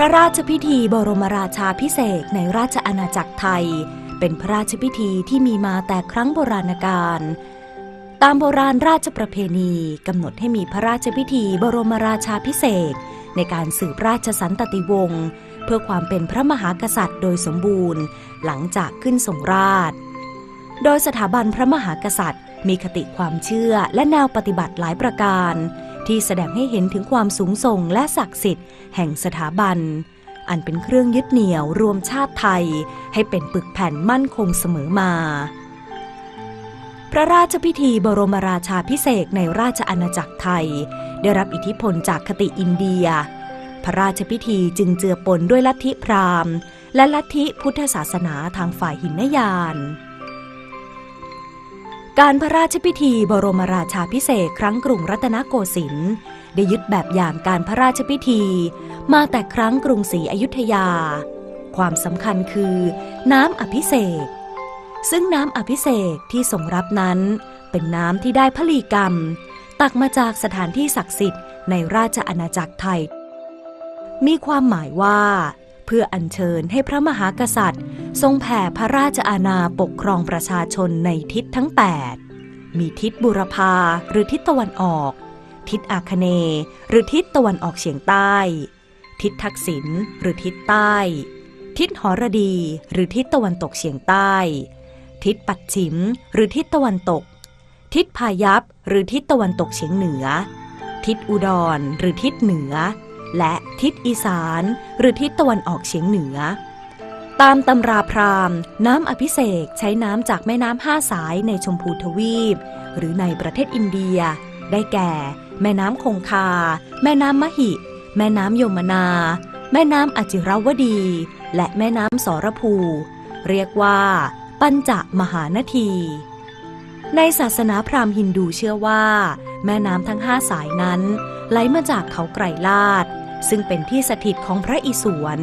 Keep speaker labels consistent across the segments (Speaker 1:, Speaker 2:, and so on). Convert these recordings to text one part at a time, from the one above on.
Speaker 1: พระราชพิธีบรมราชาพิเศษในราชอาณาจักรไทย เป็นพระราชพิธีที่มีมาแต่ครั้งโบราณกาลตามโบราณราชประเพณีกำหนดให้มีพระราชพิธีบรมราชาพิเศษในการสืบราชสันตติวงศ์เพื่อความเป็นพระมหากษัตริย์โดยสมบูรณ์ หลังจากขึ้นทรงราช โดยสถาบันพระมหากษัตริย์ มีคติความเชื่อและแนวปฏิบัติหลายประการ ที่แสดงให้เห็นถึงความสูงส่งและศักดิ์สิทธิ์แห่งสถาบัน อันเป็นเครื่องยึดเหนี่ยวรวมชาติไทย ให้เป็นปึกแผ่นมั่นคงเสมอมา พระราชพิธีบรมราชาพิเศษในราชอาณาจักรไทย ได้รับอิทธิพลจากคติอินเดีย พระราชพิธีจึงเจือปนด้วยลัทธิพราหมณ์ และลัทธิพุทธศาสนาทางฝ่ายหินยาน การพระราชพิธีบรมราชาพิเศษครั้งกรุงรัตนโกสินทร์ได้ยึดแบบอย่างการพระราชพิธี มาแต่ครั้งกรุงศรีอยุธยา ความสำคัญคือ น้ำอภิเษกซึ่งน้ำอภิเษกที่ทรงรับนั้น เป็นน้ำที่ได้พลีกรรม ตักมาจากสถานที่ศักดิ์สิทธิ์ในราชอาณาจักรไทย มีความหมายว่า เพื่ออัญเชิญให้พระมหากษัตริย์ทรงแผ่พระราชอาณาปกครองประชาชนในทิศทั้ง 8 มีทิศบุรพาหรือทิศตะวันออก ทิศอาคเนหรือทิศตะวันออกเฉียงใต้ ทิศทักษิณหรือทิศใต้ ทิศหรดีหรือทิศตะวันตกเฉียงใต้ ทิศปัดฉิมหรือทิศตะวันตก ทิศพายัพหรือทิศตะวันตกเฉียงเหนือ ทิศอุดรหรือทิศเหนือ และทิศอีสาน หรือทิศตะวันออกเฉียงเหนือ ตามตำราพราหมณ์ น้ำอภิเษกใช้น้ำจากแม่น้ำห้าสายในชมพูทวีป หรือในประเทศอินเดีย ได้แก่ แม่น้ำคงคา แม่น้ำมหิ แม่น้ำยมนา แม่น้ำอจิรวดี และแม่น้ำสรภู เรียกว่า ปัญจมหานที ในศาสนาพราหมณ์ฮินดูเชื่อว่า แม่น้ำทั้งห้าสายนั้น ไหลมาจากเขาไกรลาด ซึ่งเป็นที่สถิตของพระอิศวร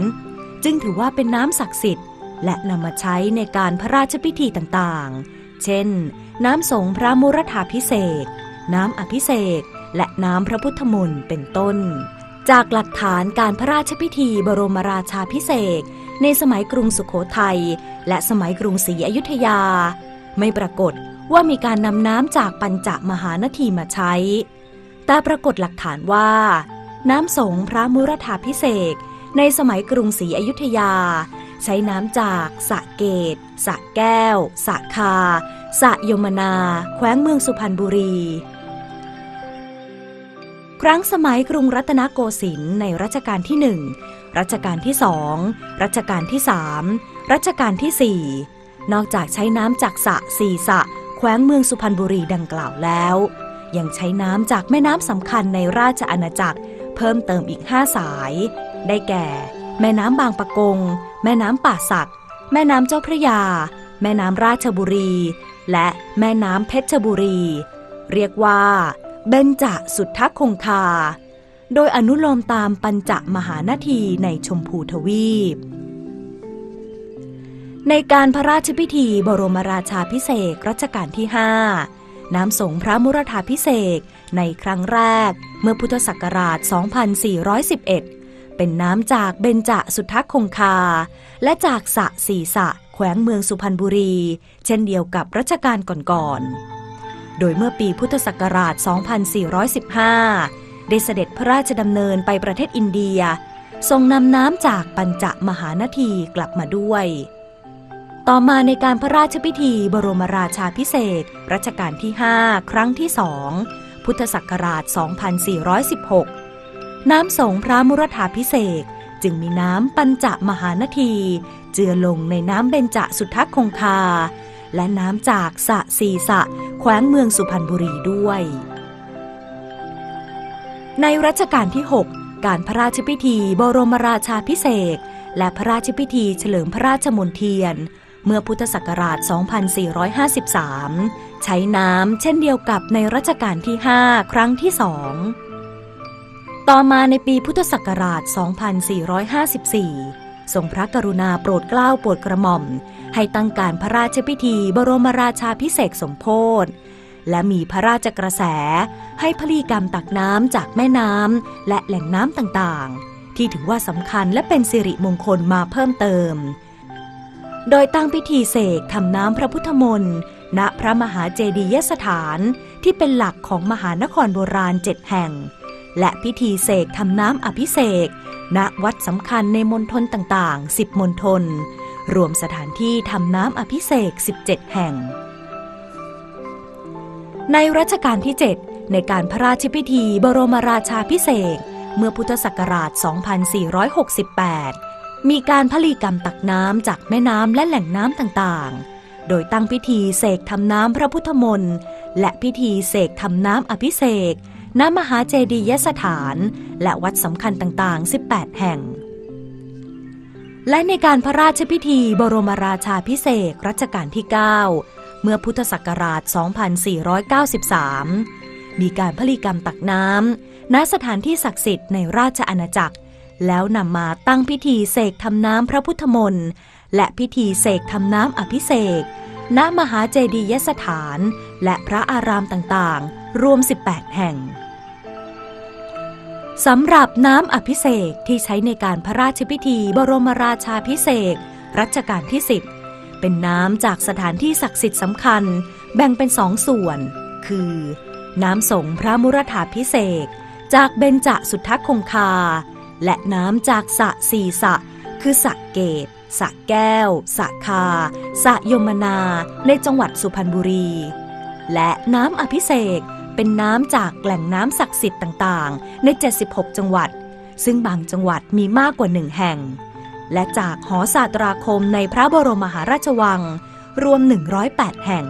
Speaker 1: จึงถือว่าเป็นน้ำศักดิ์สิทธิ์ และนำมาใช้ในการพระราชพิธีต่างๆ เช่น น้ำสงพระมุรธาพิเศษ น้ำอภิเษกและน้ำพระพุทธมนต์เป็นต้น จากหลักฐานการพระราชพิธีบรมราชาพิเศษในสมัยกรุงสุขโขทัยและสมัยกรุงศรีอยุธยา ไม่ปรากฏว่ามีการนำน้ำจากปัญจมหานทีมาใช้ แต่ปรากฏหลักฐานว่า น้ำสงพระมุรธาพิเศษ ในสมัยกรุงศรีอยุธยา ใช้น้ำจากสะเกตสะแก้วสะคาสะยมนา แขวงเมืองสุพรรณบุรี ครั้งสมัยกรุงรัตนโกสินทร์ในรัชกาลที่หนึ่งรัชกาลที่สองรัชกาลที่สามรัชกาลที่สี่นอกจากใช้น้ำจากสะสี่สะ แขวงเมืองสุพรรณบุรีดังกล่าวแล้ว ยังใช้น้ำจากแม่น้ำสำคัญในราชอาณาจักร เพิ่มเติมอีกห้าสาย ได้แก่ แม่น้ำบางปะกง แม่น้ำป่าสัก แม่น้ำเจ้าพระยา แม่น้ำราชบุรี และแม่น้ำเพชรบุรี เรียกว่า เบญจสุทธคงคา โดยอนุโลมตามปัญจมหานาทีในชมพูทวีป ในการพระราชพิธีบรมราชาพิเศษรัชกาลที่5น้ำสงพระมุรธาพิเศษในครั้งแรกเมื่อพุทธศักราช 2411 เป็นน้ำจากเบญจสุทธคงคา และจากสะสีสะแขวงเมืองสุพรรณบุรี เช่นเดียวกับรัชกาลก่อนๆ โดยเมื่อปีพุทธศักราช 2415 ได้เสด็จพระราชดำเนินไปประเทศอินเดีย ทรงนำน้ำจากปัญจมหานทีกลับมาด้วย ต่อมาในการพระราชพิธีบรมราชาพิเศษรัชกาลที่ 5 ครั้งที่สองพุทธศักราช 2416 น้ำสงพระมุรธาพิเศษจึงมีน้ำปัญจมหานที เจือลงในน้ำเบญจสุทธคงคา และน้ำจากสะสีสะแขวงเมืองสุพรรณบุรีด้วย ในรัชกาลที่ 6 การพระราชพิธีบรมราชาพิเศษและพระราชพิธีเฉลิมพระราชมนเทียน เมื่อพุทธศักราช 2453 ใช้น้ำเช่นเดียวกับในรัชกาลที่ 5 ครั้งที่สอง ต่อมาในปีพุทธศักราช 2454 ทรงพระกรุณาโปรดเกล้าโปรดกระหม่อม ให้ตั้งการพระราชพิธีบรมราชาพิเศษสมโพธิและมีพระราชกระแส ให้พลีกรรมตักน้ำจากแม่น้ำและแหล่งน้ำต่างๆ ที่ถือว่าสำคัญและเป็นสิริมงคลมาเพิ่มเติม โดยตั้งพิธีเสกทำน้ำพระพุทธมนต์ณพระมหาเจดียสถานที่เป็นหลักของมหานครโบราณเจ็ดแห่ง และพิธีเสกทำน้ำอภิเษกณวัดสำคัญในมณฑลต่างๆ 10 มณฑล รวมสถานที่ทำน้ำอภิเษก17 แห่ง ในรัชกาลที่ 7 ในการพระราชพิธีบรมราชาพิเศษเมื่อพุทธศักราช 2468 มีการพลีกรรมตักน้ำจากแม่น้ำและแหล่งน้ำต่างๆ โดยตั้งพิธีเสกทำน้ำพระพุทธมนต์ และพิธีเสกทำน้ำอภิเษก ณมหาเจดียสถาน และวัดสำคัญต่างๆ 18 แห่ง และในการพระราชพิธีบรมราชาพิเศษรัชกาลที่ 9 เมื่อพุทธศักราช 2493 มีการพลีกรรมตักน้ำณสถานที่ศักดิ์สิทธิ์ในราชอาณาจักร แล้วนำมาตั้งพิธีเสกทำน้ำพระพุทธมนต์และพิธีเสกทำน้ำอภิเษกณมหาเจดียสถาน และพระอารามต่างๆ รวม 18 แห่ง สำหรับน้ำอภิเษกที่ใช้ในการพระราชพิธีบรมราชาพิเศษรัชกาลที่ 10 เป็นน้ำจากสถานที่ศักดิ์สิทธิ์สำคัญ แบ่งเป็นสองส่วน คือ น้ำสงฆ์พระมุรถาพิเศษจากเบญจสุทธคงคา และน้ำจากสระสี่สระคือสระเกตสระแก้วสระคาสระยมนา ในจังหวัดสุพรรณบุรี และน้ำอภิเษก เป็นน้ำจากแหล่งน้ำศักดิ์สิทธิ์ต่างๆ ใน 76 จังหวัด ซึ่งบางจังหวัดมีมากกว่าหนึ่งแห่ง และจากหอศาตราคมในพระบรมมหาราชวัง รวม 108 แห่ง